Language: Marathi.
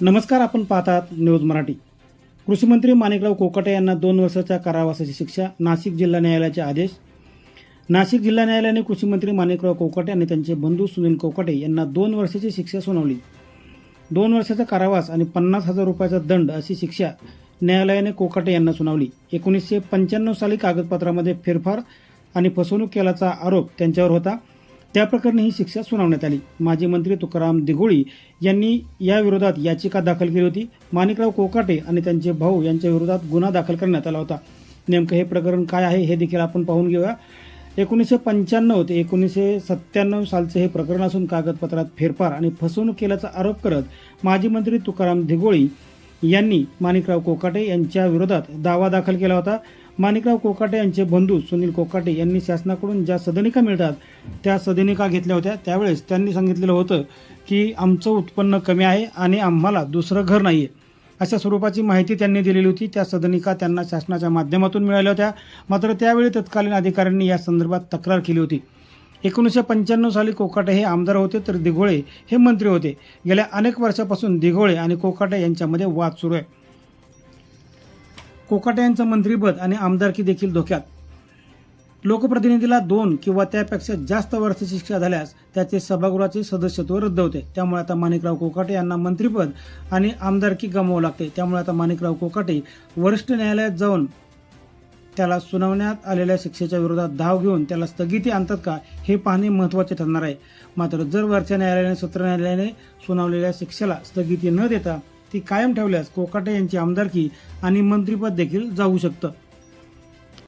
नमस्कार आपण पाहतात न्यूज मराठी. कृषीमंत्री माणिकराव कोकाटे यांना दोन वर्षाच्या कारावासाची शिक्षा नाशिक जिल्हा न्यायालयाचे आदेश. नाशिक जिल्हा न्यायालयाने कृषीमंत्री माणिकराव कोकाटे आणि त्यांचे बंधू सुनील कोकाटे यांना दोन वर्षाची शिक्षा सुनावली. दोन वर्षाचा कारावास आणि पन्नास हजार रुपयाचा दंड अशी शिक्षा न्यायालयाने कोकाटे यांना सुनावली. एकोणीसशे पंच्याण्णव साली कागदपत्रामध्ये फेरफार आणि फसवणूक केल्याचा आरोप त्यांच्यावर होता. त्या प्रकरणी ही शिक्षा सुनावण्यात आली. माजी मंत्री तुकाराम दिघोळी यांनी या विरोधात याचिका दाखल केली होती. माणिकराव कोकाटे आणि त्यांचे भाऊ यांच्या विरोधात गुन्हा दाखल करण्यात आला होता. नेमकं हे प्रकरण काय आहे हे देखील आपण पाहून घेऊया. एकोणीसशे पंच्याण्णव ते एकोणीसशे सत्त्याण्णव सालचे हे प्रकरण असून कागदपत्रात फेरफार आणि फसवणूक केल्याचा आरोप करत माजी मंत्री तुकाराम दिघोळी यांनी माणिकराव कोकाटे यांच्या विरोधात दावा दाखल केला होता. माणिकराव कोकाटे यांचे बंधू सुनील कोकाटे यांनी शासनाकडून ज्या सदनिका मिळतात त्या सदनिका घेतल्या होत्या. त्यावेळेस त्यांनी सांगितलेलं होतं की आमचं उत्पन्न कमी आहे आणि आम्हाला दुसरं घर नाही आहे अशा स्वरूपाची माहिती त्यांनी दिलेली होती. त्या सदनिका त्यांना शासनाच्या माध्यमातून मिळाल्या होत्या. मात्र त्यावेळी तत्कालीन अधिकाऱ्यांनी या संदर्भात तक्रार केली होती. एकोणीसशे पंच्याण्णव साली कोकाटे हे आमदार होते तर दिघोळे हे मंत्री होते. गेल्या अनेक वर्षापासून दिघोळे आणि कोकाटे यांच्यामध्ये वाद सुरू आहे. कोकाटे यांचं मंत्रीपद आणि आमदारकी देखील धोक्यात. लोकप्रतिनिधीला दोन किंवा त्यापेक्षा जास्त वर्ष शिक्षा झाल्यास त्याचे सभागृहाचे सदस्यत्व रद्द होते. त्यामुळे आता माणिकराव कोकाटे यांना मंत्रीपद आणि आमदारकी गमावं लागते. त्यामुळे आता माणिकराव कोकाटे वरिष्ठ न्यायालयात जाऊन त्याला सुनावण्यात आलेल्या शिक्षेच्या विरोधात धाव घेऊन त्याला स्थगिती आणतात का हे पाहणे महत्त्वाचे ठरणार आहे. मात्र जर वरच्या न्यायालयाने सत्र न्यायालयाने सुनावलेल्या शिक्षेला स्थगिती न देता ती कायम ठेवल्यास कोकाटे यांची आमदारकी आणि मंत्रिपद देखील जाऊ शकतं.